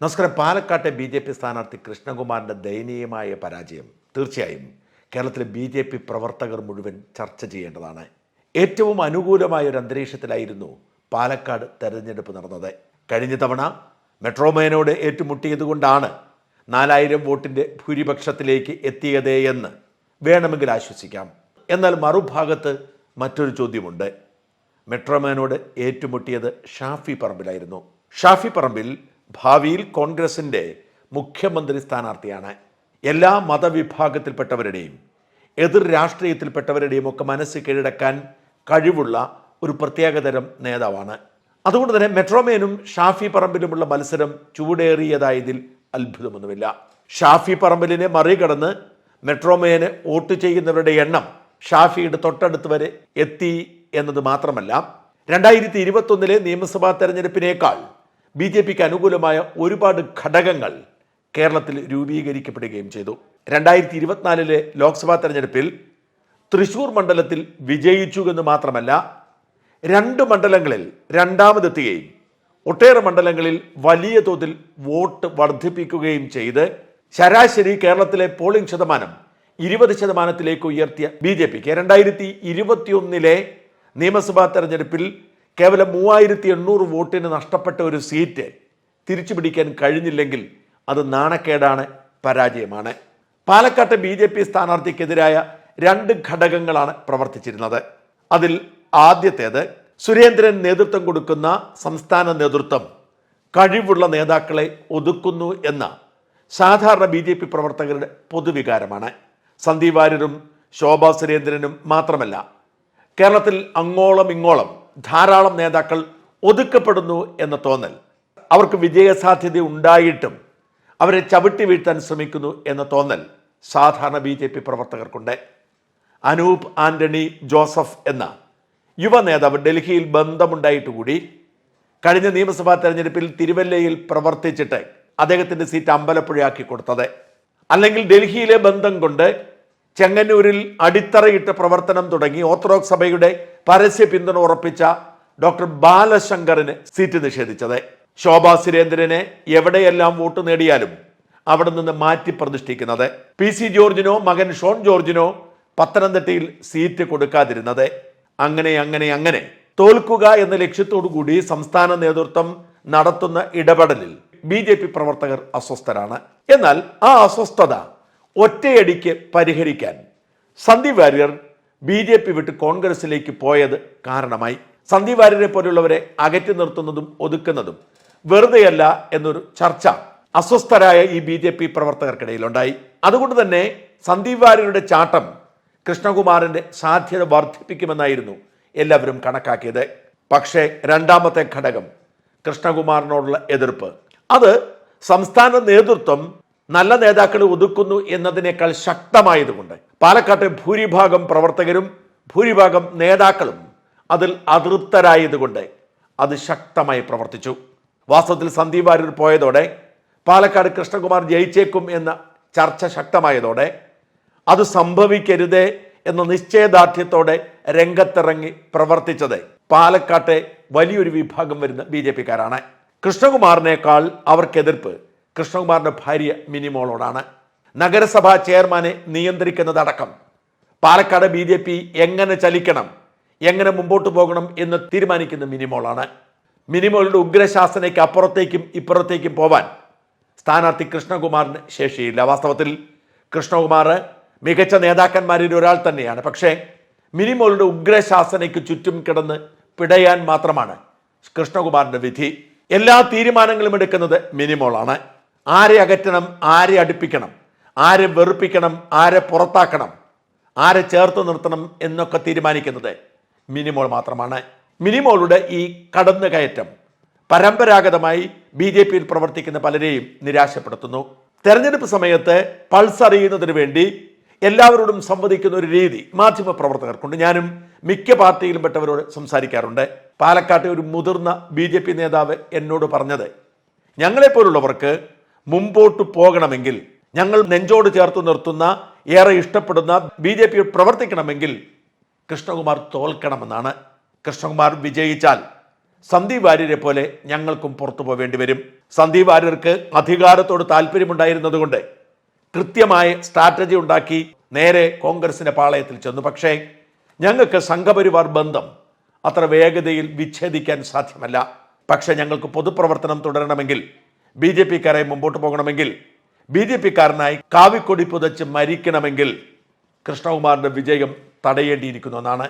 നമസ്കാരം. പാലക്കാട്ടെ B J P സ്ഥാനാർത്ഥി കൃഷ്ണകുമാറിന്റെ ദയനീയമായ പരാജയം. തീർച്ചയായും കേരളത്തിലെ ബി ജെ പി പ്രവർത്തകർ മുഴുവൻ ചർച്ച ചെയ്യേണ്ടതാണ്. ഏറ്റവും അനുകൂലമായ ഒരു അന്തരീക്ഷത്തിലായിരുന്നു പാലക്കാട് തെരഞ്ഞെടുപ്പ് നടന്നത്. കഴിഞ്ഞ തവണ മെട്രോമേനോട് ഏറ്റുമുട്ടിയതുകൊണ്ടാണ് നാലായിരം വോട്ടിന്റെ ഭൂരിപക്ഷത്തിലേക്ക് എത്തിയതേ എന്ന് വേണമെങ്കിൽ ആശ്വസിക്കാം. എന്നാൽ മറുഭാഗത്ത് മറ്റൊരു ചോദ്യമുണ്ട്. മെട്രോമാനോട് ഏറ്റുമുട്ടിയത് ഷാഫി പറമ്പിലായിരുന്നു. ഷാഫി പറമ്പിൽ ഭാവിയിൽ കോൺഗ്രസിന്റെ മുഖ്യമന്ത്രി സ്ഥാനാർത്ഥിയാണ്. എല്ലാ മതവിഭാഗത്തിൽപ്പെട്ടവരുടെയും എതിർ രാഷ്ട്രീയത്തിൽപ്പെട്ടവരുടെയും ഒക്കെ മനസ്സ് കീഴടക്കാൻ കഴിവുള്ള ഒരു പ്രത്യേകതരം നേതാവാണ്. അതുകൊണ്ട് തന്നെ മെട്രോമേനും ഷാഫി പറമ്പിലുമുള്ള മത്സരം ചൂടേറിയതായതിൽ അത്ഭുതമൊന്നുമില്ല. ഷാഫി പറമ്പിലിനെ മറികടന്ന് മെട്രോമേന് വോട്ട് ചെയ്യുന്നവരുടെ എണ്ണം ഷാഫിയുടെ തൊട്ടടുത്ത് വരെ എത്തി എന്നത് മാത്രമല്ല രണ്ടായിരത്തി ഇരുപത്തൊന്നിലെ നിയമസഭാ തെരഞ്ഞെടുപ്പിനേക്കാൾ ബി ജെ പിക്ക് അനുകൂലമായ ഒരുപാട് ഘടകങ്ങൾ കേരളത്തിൽ രൂപീകരിക്കപ്പെടുകയും ചെയ്തു. രണ്ടായിരത്തി ഇരുപത്തിനാലിലെ ലോക്സഭാ തെരഞ്ഞെടുപ്പിൽ തൃശൂർ മണ്ഡലത്തിൽ വിജയിച്ചു എന്ന് മാത്രമല്ല രണ്ട് മണ്ഡലങ്ങളിൽ രണ്ടാമതെത്തുകയും ഒട്ടേറെ മണ്ഡലങ്ങളിൽ വലിയ തോതിൽ വോട്ട് വർദ്ധിപ്പിക്കുകയും ചെയ്ത് ശരാശരി കേരളത്തിലെ പോളിംഗ് ശതമാനം ഇരുപത് ശതമാനത്തിലേക്ക് ഉയർത്തിയ ബി ജെ പിക്ക്. രണ്ടായിരത്തി ഇരുപത്തിയൊന്നിലെ നിയമസഭാ തെരഞ്ഞെടുപ്പിൽ കേവലം മൂവായിരത്തി എണ്ണൂറ് വോട്ടിന് നഷ്ടപ്പെട്ട ഒരു സീറ്റ് തിരിച്ചു പിടിക്കാൻ കഴിഞ്ഞില്ലെങ്കിൽ അത് നാണക്കേടാണ് പരാജയമാണ്. പാലക്കാട്ടെ ബി ജെ പി സ്ഥാനാർത്ഥിക്കെതിരായ രണ്ട് ഘടകങ്ങളാണ് പ്രവർത്തിച്ചിരുന്നത്. അതിൽ ആദ്യത്തേത് സുരേന്ദ്രൻ നേതൃത്വം കൊടുക്കുന്ന സംസ്ഥാന നേതൃത്വം കഴിവുള്ള നേതാക്കളെ ഒതുക്കുന്നു എന്ന സാധാരണ ബി ജെ പി പ്രവർത്തകരുടെ പൊതുവികാരമാണ്. സന്ദീപ് വാര്യരും ശോഭാ സുരേന്ദ്രനും മാത്രമല്ല കേരളത്തിൽ അങ്ങോളം ഇങ്ങോളം ധാരാളം നേതാക്കൾ ഒതുക്കപ്പെടുന്നു എന്ന തോന്നൽ. അവർക്ക് വിജയസാധ്യത ഉണ്ടായിട്ടും അവരെ ചവിട്ടി വീഴ്ത്താൻ ശ്രമിക്കുന്നു എന്ന തോന്നൽ സാധാരണ ബി ജെ പി പ്രവർത്തകർക്കുണ്ട്. അനൂപ് ആന്റണി ജോസഫ് എന്ന യുവ നേതാവ് ഡൽഹിയിൽ ബന്ധമുണ്ടായിട്ട് കൂടി കഴിഞ്ഞ നിയമസഭാ തെരഞ്ഞെടുപ്പിൽ തിരുവല്ലയിൽ പ്രവർത്തിച്ചിട്ട് അദ്ദേഹത്തിന്റെ സീറ്റ് അമ്പലപ്പുഴയാക്കി കൊടുത്തത്. അല്ലെങ്കിൽ ഡൽഹിയിലെ ബന്ധം കൊണ്ട് ചെങ്ങന്നൂരിൽ അടിത്തറയിട്ട് പ്രവർത്തനം തുടങ്ങി. ഓർത്തഡോക്സ് സഭയുടെ പരസ്യ പിന്തുണ ഉറപ്പിച്ച ഡോക്ടർ ബാലശങ്കറിന് സീറ്റ് നിഷേധിച്ചത്. ശോഭാ സുരേന്ദ്രനെ എവിടെയെല്ലാം വോട്ട് നേടിയാലും അവിടെ നിന്ന് മാറ്റി പ്രതിഷ്ഠിക്കുന്നത്. പി സി ജോർജിനോ മകൻ ഷോൺ ജോർജിനോ പത്തനംതിട്ടയിൽ സീറ്റ് കൊടുക്കാതിരുന്നത്. അങ്ങനെ അങ്ങനെ അങ്ങനെ. തോൽക്കുക എന്ന ലക്ഷ്യത്തോടു കൂടി സംസ്ഥാന നേതൃത്വം നടത്തുന്ന ഇടപെടലിൽ ബി പ്രവർത്തകർ അസ്വസ്ഥരാണ്. എന്നാൽ ആ അസ്വസ്ഥത ഒറ്റയടിക്ക് പരിഹരിക്കാൻ. Sandeep Warrier B J P വിട്ട് കോൺഗ്രസിലേക്ക് പോയത് കാരണമായി. സന്ദീപ് വാര്യരെ പോലുള്ളവരെ അകറ്റി നിർത്തുന്നതും ഒതുക്കുന്നതും വെറുതെയല്ല എന്നൊരു ചർച്ച അസ്വസ്ഥരായ ഈ ബി ജെ പി പ്രവർത്തകർക്കിടയിലുണ്ടായി. അതുകൊണ്ട് തന്നെ സന്ദീപ് വാര്യരുടെ ചാട്ടം കൃഷ്ണകുമാറിന്റെ സാധ്യത വർദ്ധിപ്പിക്കുമെന്നായിരുന്നു എല്ലാവരും കണക്കാക്കിയത്. പക്ഷേ രണ്ടാമത്തെ ഘടകം കൃഷ്ണകുമാറിനോടുള്ള എതിർപ്പ്. അത് സംസ്ഥാന നേതൃത്വം നല്ല നേതാക്കളെ ഒതുക്കുന്നു എന്നതിനേക്കാൾ ശക്തമായതുകൊണ്ട് പാലക്കാട്ടെ ഭൂരിഭാഗം പ്രവർത്തകരും ഭൂരിഭാഗം നേതാക്കളും അതിൽ അതൃപ്തരായതുകൊണ്ട് അത് ശക്തമായി പ്രവർത്തിച്ചു. വാസ്തവത്തിൽ സന്ദീപ് വാര്യർ പോയതോടെ പാലക്കാട് കൃഷ്ണകുമാർ ജയിച്ചേക്കും എന്ന ചർച്ച ശക്തമായതോടെ അത് സംഭവിക്കരുതേ എന്ന നിശ്ചയദാർഢ്യത്തോടെ രംഗത്തിറങ്ങി പ്രവർത്തിച്ചത് പാലക്കാട്ടെ വലിയൊരു വിഭാഗം വരുന്ന ബി ജെ പിക്കാരാണ്. കൃഷ്ണകുമാറിനേക്കാൾ അവർക്ക് എതിർപ്പ് കൃഷ്ണകുമാറിന്റെ ഭാര്യ മിനിമോളോടാണ്. നഗരസഭാ ചെയർമാനെ നിയന്ത്രിക്കുന്നതടക്കം. പാലക്കാട് ബി ജെ പി എങ്ങനെ ചലിക്കണം എങ്ങനെ മുമ്പോട്ട് പോകണം എന്ന് തീരുമാനിക്കുന്ന മിനിമോളാണ്. മിനിമോളുടെ ഉഗ്രശാസനയ്ക്ക് അപ്പുറത്തേക്കും ഇപ്പുറത്തേക്കും പോവാൻ സ്ഥാനാർത്ഥി കൃഷ്ണകുമാറിന് ശേഷിയില്ല. വാസ്തവത്തിൽ കൃഷ്ണകുമാർ മികച്ച നേതാക്കന്മാരിൽ ഒരാൾ തന്നെയാണ്. പക്ഷേ മിനിമോളുടെ ഉഗ്രശാസനയ്ക്ക് ചുറ്റും കിടന്ന് പിടയാൻ മാത്രമാണ് കൃഷ്ണകുമാറിന്റെ വിധി. എല്ലാ തീരുമാനങ്ങളും എടുക്കുന്നത് മിനിമോളാണ്. ആരെ അകറ്റണം ആരെ അടുപ്പിക്കണം ആരെ വെറുപ്പിക്കണം ആരെ പുറത്താക്കണം ആരെ ചേർത്ത് നിർത്തണം എന്നൊക്കെ തീരുമാനിക്കുന്നത് മിനിമോൾ മാത്രമാണ്. മിനിമോളുടെ ഈ കടന്നുകയറ്റം പരമ്പരാഗതമായി ബി ജെ പിയിൽ പ്രവർത്തിക്കുന്ന പലരെയും നിരാശപ്പെടുത്തുന്നു. തെരഞ്ഞെടുപ്പ് സമയത്ത് പൾസ് അറിയുന്നതിന് വേണ്ടി എല്ലാവരോടും സംവദിക്കുന്ന ഒരു രീതി മാധ്യമ പ്രവർത്തകർക്കുണ്ട്. ഞാനും മിക്ക പാർട്ടിയിലും പെട്ടവരോട് സംസാരിക്കാറുണ്ട്. പാലക്കാട്ടെ ഒരു മുതിർന്ന ബി നേതാവ് എന്നോട് പറഞ്ഞത് ഞങ്ങളെപ്പോലുള്ളവർക്ക് മുമ്പോട്ട് പോകണമെങ്കിൽ ഞങ്ങൾ നെഞ്ചോട് ചേർത്ത് നിർത്തുന്ന ഏറെ ഇഷ്ടപ്പെടുന്ന ബി ജെ പി പ്രവർത്തിക്കണമെങ്കിൽ കൃഷ്ണകുമാർ തോൽക്കണമെന്നാണ്. കൃഷ്ണകുമാർ വിജയിച്ചാൽ സന്ദീപ് വാര്യരെ പോലെ ഞങ്ങൾക്കും പുറത്തു പോവേണ്ടി വരും. സന്ദീപ് വാര്യർക്ക് അധികാരത്തോട് താല്പര്യമുണ്ടായിരുന്നതുകൊണ്ട് കൃത്യമായ സ്ട്രാറ്റജി ഉണ്ടാക്കി നേരെ കോൺഗ്രസിന്റെ പാളയത്തിൽ ചെന്നു. പക്ഷേ ഞങ്ങൾക്ക് സംഘപരിവാർ ബന്ധം അത്ര വേഗതയിൽ വിച്ഛേദിക്കാൻ സാധ്യമല്ല. പക്ഷേ ഞങ്ങൾക്ക് പൊതുപ്രവർത്തനം തുടരണമെങ്കിൽ ബി ജെ പിക്കാരായി മുമ്പോട്ട് പോകണമെങ്കിൽ ബി ജെ പിക്കാരനായി കാവിക്കൊടി പുതച്ച് മരിക്കണമെങ്കിൽ കൃഷ്ണകുമാറിന്റെ വിജയം തടയേണ്ടിയിരിക്കുന്നു എന്നാണ്.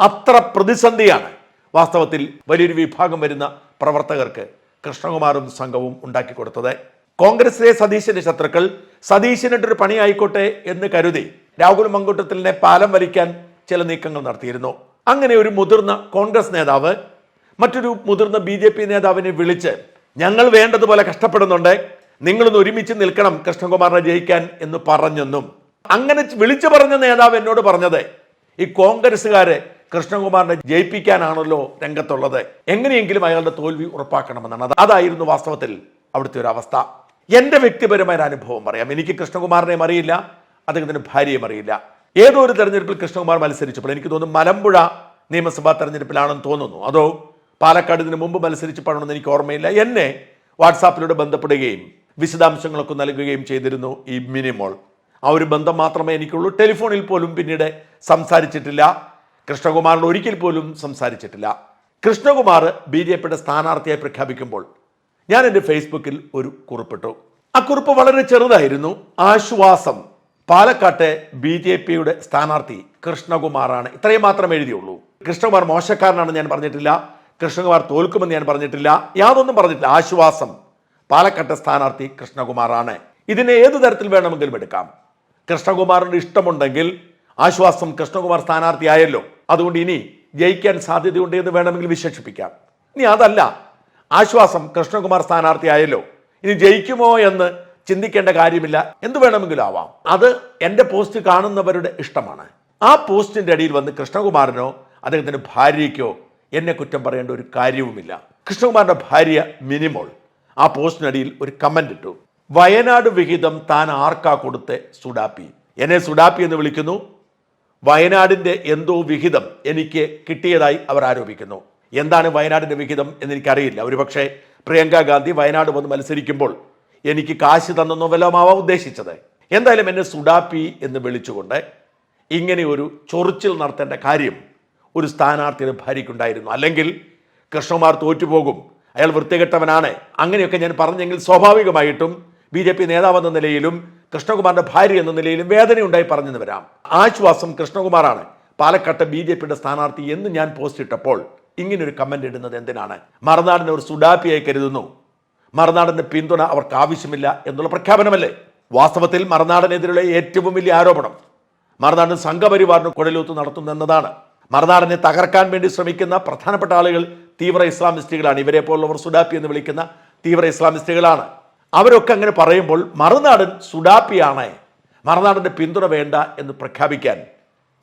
അത്ര പ്രതിസന്ധിയാണ് വാസ്തവത്തിൽ വലിയൊരു വിഭാഗം വരുന്ന പ്രവർത്തകർക്ക് കൃഷ്ണകുമാറും സംഘവും ഉണ്ടാക്കി കൊടുത്തത്. കോൺഗ്രസിലെ സതീശന്റെ ശത്രുക്കൾ സതീശിനിട്ടൊരു പണി ആയിക്കോട്ടെ എന്ന് കരുതി രാഹുൽ മങ്കുട്ടത്തിലിനെ പാലം വലിക്കാൻ ചില നീക്കങ്ങൾ നടത്തിയിരുന്നു. അങ്ങനെ ഒരു മുതിർന്ന കോൺഗ്രസ് നേതാവ് മറ്റൊരു മുതിർന്ന ബി നേതാവിനെ വിളിച്ച് ഞങ്ങൾ വേണ്ടതുപോലെ കഷ്ടപ്പെടുന്നുണ്ട്. നിങ്ങളൊന്ന് ഒരുമിച്ച് നിൽക്കണം കൃഷ്ണകുമാറിനെ ജയിക്കാൻ എന്ന് പറഞ്ഞെന്നും. അങ്ങനെ വിളിച്ചു പറഞ്ഞ നേതാവ് എന്നോട് പറഞ്ഞത് ഈ കോൺഗ്രസ്സുകാരെ കൃഷ്ണകുമാറിനെ ജയിപ്പിക്കാനാണല്ലോ രംഗത്തുള്ളത്. എങ്ങനെയെങ്കിലും അയാളുടെ തോൽവി ഉറപ്പാക്കണമെന്നാണ്. അത് അതായിരുന്നു വാസ്തവത്തിൽ അവിടുത്തെ ഒരു അവസ്ഥ. എന്റെ വ്യക്തിപരമായ അനുഭവം പറയാം. എനിക്ക് കൃഷ്ണകുമാറിനെയും അറിയില്ല അദ്ദേഹത്തിന് ഭാര്യയും അറിയില്ല. ഏതോ ഒരു തെരഞ്ഞെടുപ്പിൽ കൃഷ്ണകുമാർ മത്സരിച്ചപ്പോൾ എനിക്ക് തോന്നുന്നു മലമ്പുഴ നിയമസഭാ തെരഞ്ഞെടുപ്പിലാണെന്ന് തോന്നുന്നു. അതോ പാലക്കാട് ഇതിനു മുമ്പ് പണമെന്ന് എനിക്ക് ഓർമ്മയില്ല. എന്നെ വാട്സാപ്പിലൂടെ ബന്ധപ്പെടുകയും വിശദാംശങ്ങളൊക്കെ നൽകുകയും ചെയ്തിരുന്നു ഈ മിനിമോൾ. ആ ഒരു ബന്ധം മാത്രമേ എനിക്കുള്ളൂ. ടെലിഫോണിൽ പോലും പിന്നീട് സംസാരിച്ചിട്ടില്ല. കൃഷ്ണകുമാറിന് ഒരിക്കൽ പോലും സംസാരിച്ചിട്ടില്ല. കൃഷ്ണകുമാർ ബി ജെ പിയുടെ സ്ഥാനാർത്ഥിയായി പ്രഖ്യാപിക്കുമ്പോൾ ഞാൻ എന്റെ ഫേസ്ബുക്കിൽ ഒരു കുറിപ്പിട്ടു. ആ കുറിപ്പ് വളരെ ചെറുതായിരുന്നു. ആശ്വാസം. പാലക്കാട്ടെ ബി ജെ പിയുടെ സ്ഥാനാർത്ഥി കൃഷ്ണകുമാറാണ്. ഇത്രയും മാത്രം എഴുതിയുള്ളൂ. കൃഷ്ണകുമാർ മോശക്കാരനാണ് ഞാൻ പറഞ്ഞിട്ടില്ല. കൃഷ്ണകുമാർ തോൽക്കുമെന്ന് ഞാൻ പറഞ്ഞിട്ടില്ല. യാതൊന്നും പറഞ്ഞിട്ടില്ല. ആശ്വാസം. പാലക്കാട്ടെ സ്ഥാനാർത്ഥി കൃഷ്ണകുമാറാണ്. ഇതിനെ ഏത് തരത്തിൽ വേണമെങ്കിലും എടുക്കാം. കൃഷ്ണകുമാറിന് ഇഷ്ടമുണ്ടെങ്കിൽ ആശ്വാസം കൃഷ്ണകുമാർ സ്ഥാനാർത്ഥിയായല്ലോ. അതുകൊണ്ട് ഇനി ജയിക്കാൻ സാധ്യതയുണ്ട് എന്ന് വേണമെങ്കിൽ വിശേഷിപ്പിക്കാം. ഇനി അതല്ല. ആശ്വാസം കൃഷ്ണകുമാർ സ്ഥാനാർത്ഥിയായല്ലോ. ഇനി ജയിക്കുമോ എന്ന് ചിന്തിക്കേണ്ട കാര്യമില്ല. എന്ത് വേണമെങ്കിലും ആവാം. അത് എന്റെ പോസ്റ്റ് കാണുന്നവരുടെ ഇഷ്ടമാണ്. ആ പോസ്റ്റിന്റെ അടിയിൽ വന്ന് കൃഷ്ണകുമാറിനോ അദ്ദേഹത്തിന്റെ ഭാര്യയ്ക്കോ എന്നെ കുറ്റം പറയേണ്ട ഒരു കാര്യവുമില്ല. കൃഷ്ണകുമാറിന്റെ ഭാര്യ മിനിമോൾ. ആ പോസ്റ്റിനടിയിൽ ഒരു കമന്റ് ഇട്ടു. വയനാട് വിഹിതം താൻ ആർക്കാ കൊടുത്തെ സുഡാപ്പി? എന്നെ സുഡാപ്പി എന്ന് വിളിക്കുന്നു. വയനാടിന്റെ എന്തോ വിഹിതം എനിക്ക് കിട്ടിയതായി അവർ ആരോപിക്കുന്നു. എന്താണ് വയനാടിന്റെ വിഹിതം എന്ന് എനിക്കറിയില്ല ഒരുപക്ഷെ പ്രിയങ്ക ഗാന്ധി വയനാട് വന്ന് മത്സരിക്കുമ്പോൾ എനിക്ക് കാശ് തന്നെന്നോ വല്ലതുമാവാം ഉദ്ദേശിച്ചത്. എന്തായാലും എന്നെ സുഡാപ്പി എന്ന് വിളിച്ചുകൊണ്ട് ഇങ്ങനെ ഒരു ചൊറിച്ചിൽ നടത്തേണ്ട കാര്യം ഒരു സ്ഥാനാർത്ഥിയുടെ ഭാര്യയ്ക്കുണ്ടായിരുന്നു. അല്ലെങ്കിൽ കൃഷ്ണകുമാർ തോറ്റുപോകും. അയാൾ വൃത്തികെട്ടവനാണ്. അങ്ങനെയൊക്കെ ഞാൻ പറഞ്ഞെങ്കിൽ സ്വാഭാവികമായിട്ടും ബി ജെ പി നേതാവെന്ന നിലയിലും കൃഷ്ണകുമാറിന്റെ ഭാര്യ എന്ന നിലയിലും വേദനയുണ്ടായി പറഞ്ഞെന്ന് വരാം ആശ്വാസം കൃഷ്ണകുമാറാണ്. പാലക്കാട്ടെ ബി ജെ പിയുടെ സ്ഥാനാർത്ഥി എന്ന് ഞാൻ പോസ്റ്റ് ഇട്ടപ്പോൾ ഇങ്ങനൊരു കമന്റ് ഇടുന്നത് എന്തിനാണ്? മറുനാടിനെ ഒരു സുഡാപ്പിയായി കരുതുന്നു. മറുനാടിന്റെ പിന്തുണ അവർക്ക് ആവശ്യമില്ല എന്നുള്ള പ്രഖ്യാപനമല്ലേ? വാസ്തവത്തിൽ മറുനാടിനെതിരെയുള്ള ഏറ്റവും വലിയ ആരോപണം. മറുനാടിന് സംഘപരിവാറിന് കുഴലൂത്ത് നടത്തുന്നു എന്നതാണ്. മറുനാടനെ തകർക്കാൻ വേണ്ടി ശ്രമിക്കുന്ന പ്രധാനപ്പെട്ട ആളുകൾ തീവ്ര ഇസ്ലാമിസ്റ്റുകളാണ്. ഇവരെ പോലുള്ളവർ സുഡാപ്പി എന്ന് വിളിക്കുന്ന തീവ്ര ഇസ്ലാമിസ്റ്റുകളാണ്. അവരൊക്കെ അങ്ങനെ പറയുമ്പോൾ മറുനാടൻ സുഡാപ്പിയാണ്. മറുനാടന്റെ പിന്തുണ വേണ്ട എന്ന് പ്രഖ്യാപിക്കാൻ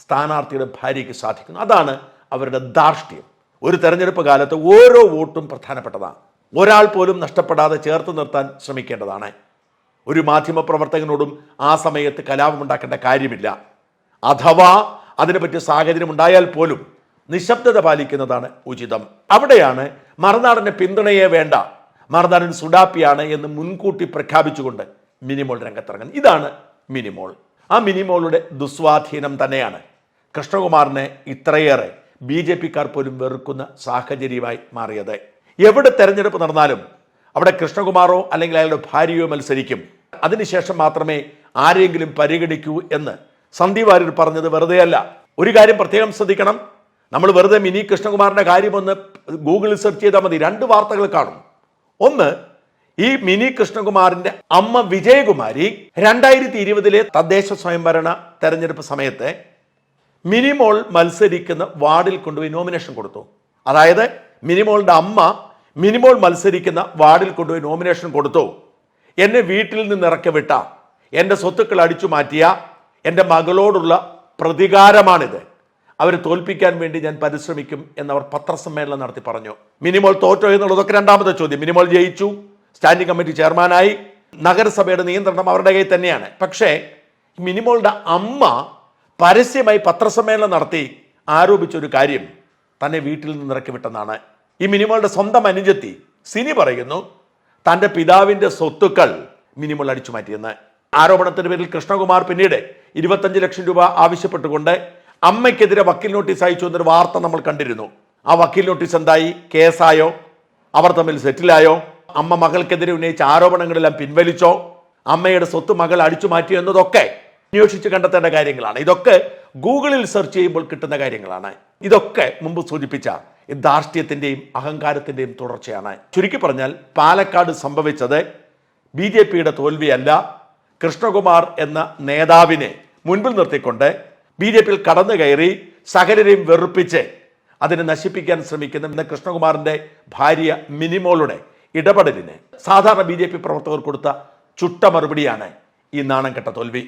സ്ഥാനാർത്ഥിയുടെ ഭാര്യയ്ക്ക് സാധിക്കുന്നു. അതാണ് അവരുടെ ധാർഷ്ട്യം. ഒരു തെരഞ്ഞെടുപ്പ് കാലത്ത് ഓരോ വോട്ടും പ്രധാനപ്പെട്ടതാണ്. ഒരാൾ പോലും നഷ്ടപ്പെടാതെ ചേർത്ത് നിർത്താൻ ശ്രമിക്കേണ്ടതാണ്. ഒരു മാധ്യമ പ്രവർത്തകനോടും ആ സമയത്ത് കലാപമുണ്ടാക്കേണ്ട കാര്യമില്ല. അഥവാ അതിനെ പറ്റിയ സാഹചര്യം ഉണ്ടായാൽ പോലും നിശബ്ദത പാലിക്കുന്നതാണ് ഉചിതം. അവിടെയാണ് മറുനാടന്റെ പിന്തുണയെ വേണ്ട മറുനാടൻ സുഡാപ്പിയാണ് എന്ന് മുൻകൂട്ടി പ്രഖ്യാപിച്ചുകൊണ്ട് മിനിമോൾ രംഗത്തിറങ്ങുന്നത്. ഇതാണ് മിനിമോൾ. ആ മിനിമോളുടെ ദുസ്വാധീനം തന്നെയാണ്. കൃഷ്ണകുമാറിനെ ഇത്രയേറെ ബി ജെ പിക്കാർ പോലും വെറുക്കുന്ന സാഹചര്യമായി മാറിയത്. എവിടെ തെരഞ്ഞെടുപ്പ് നടന്നാലും അവിടെ കൃഷ്ണകുമാറോ അല്ലെങ്കിൽ അയാളുടെ ഭാര്യയോ മത്സരിക്കും. അതിനുശേഷം മാത്രമേ ആരെങ്കിലും പരിഗണിക്കൂ എന്ന് സന്ദീപ് വാര്യർ പറഞ്ഞത് വെറുതെയല്ല. ഒരു കാര്യം പ്രത്യേകം ശ്രദ്ധിക്കണം. നമ്മൾ വെറുതെ മിനി കൃഷ്ണകുമാറിന്റെ കാര്യമൊന്ന് ഗൂഗിളിൽ സെർച്ച് ചെയ്താൽ മതി. രണ്ട് വാർത്തകൾ കാണും. ഒന്ന് ഈ മിനി കൃഷ്ണകുമാറിന്റെ അമ്മ വിജയകുമാരി രണ്ടായിരത്തി ഇരുപതിലെ തദ്ദേശ സ്വയംഭരണ തെരഞ്ഞെടുപ്പ് സമയത്ത് മിനിമോൾ മത്സരിക്കുന്ന വാർഡിൽ കൊണ്ടുപോയി നോമിനേഷൻ കൊടുത്തു. അതായത് മിനിമോളിന്റെ അമ്മ മിനിമോൾ മത്സരിക്കുന്ന വാർഡിൽ കൊണ്ടുപോയി നോമിനേഷൻ കൊടുത്തു. എന്നെ വീട്ടിൽ നിന്ന് ഇറക്കി വിട്ട എന്റെ സ്വത്തുക്കൾ അടിച്ചു മാറ്റിയ എന്റെ മകളോടുള്ള പ്രതികാരമാണിത്. അവരെ തോൽപ്പിക്കാൻ വേണ്ടി ഞാൻ പരിശ്രമിക്കും എന്നവർ പത്രസമ്മേളനം നടത്തി പറഞ്ഞു. മിനിമോൾ തോറ്റോ എന്നുള്ളതൊക്കെ രണ്ടാമത്തെ ചോദ്യം. മിനിമോൾ ജയിച്ചു. സ്റ്റാൻഡിംഗ് കമ്മിറ്റി ചെയർമാനായി. നഗരസഭയുടെ നിയന്ത്രണം അവരുടെ കയ്യിൽ തന്നെയാണ്. പക്ഷേ മിനിമോളുടെ അമ്മ പരസ്യമായി പത്രസമ്മേളനം നടത്തി ആരോപിച്ച ഒരു കാര്യം തന്നെ വീട്ടിൽ നിന്ന് ഇറക്കി വിട്ടെന്നാണ്. ഈ മിനിമോളുടെ സ്വന്തം അനുജത്തി സിനി പറയുന്നു തന്റെ പിതാവിന്റെ സ്വത്തുക്കൾ മിനിമോൾ അടിച്ചു മാറ്റിയെന്ന്. ആരോപണത്തിന് പേരിൽ കൃഷ്ണകുമാർ പിന്നീട് ഇരുപത്തഞ്ച് ലക്ഷം രൂപ ആവശ്യപ്പെട്ടുകൊണ്ട് അമ്മയ്ക്കെതിരെ വക്കീൽ നോട്ടീസ് അയച്ചു എന്നൊരു വാർത്ത നമ്മൾ കണ്ടിരുന്നു. ആ വക്കീൽ നോട്ടീസ് എന്തായി? കേസായോ? അവർ തമ്മിൽ സെറ്റിലായോ? അമ്മ മകൾക്കെതിരെ ഉന്നയിച്ച ആരോപണങ്ങളെല്ലാം പിൻവലിച്ചോ? അമ്മയുടെ സ്വത്ത് മകൾ അടിച്ചു മാറ്റി എന്നതൊക്കെ അന്വേഷിച്ച് കണ്ടെത്തേണ്ട കാര്യങ്ങളാണ്. ഇതൊക്കെ ഗൂഗിളിൽ സെർച്ച് ചെയ്യുമ്പോൾ കിട്ടുന്ന കാര്യങ്ങളാണ്. ഇതൊക്കെ മുമ്പ് സൂചിപ്പിച്ച ഈ ധാർഷ്ട്യത്തിന്റെയും അഹങ്കാരത്തിന്റെയും തുടർച്ചയാണ്. ചുരുക്കി പറഞ്ഞാൽ പാലക്കാട് സംഭവിച്ചത് ബി ജെ പിയുടെ തോൽവിയല്ല കൃഷ്ണകുമാർ എന്ന നേതാവിനെ മുൻപിൽ നിർത്തിക്കൊണ്ട് ബി ജെ പിയിൽ കടന്നു കയറി സകലരെയും വെറുപ്പിച്ച് അതിനെ നശിപ്പിക്കാൻ ശ്രമിക്കുന്ന ഇന്ന് കൃഷ്ണകുമാറിന്റെ ഭാര്യ മിനിമോളുടെ ഇടപെടലിന് സാധാരണ ബി പ്രവർത്തകർ കൊടുത്ത ചുട്ട മറുപടിയാണ് ഈ നാണം കെട്ട തോൽവി.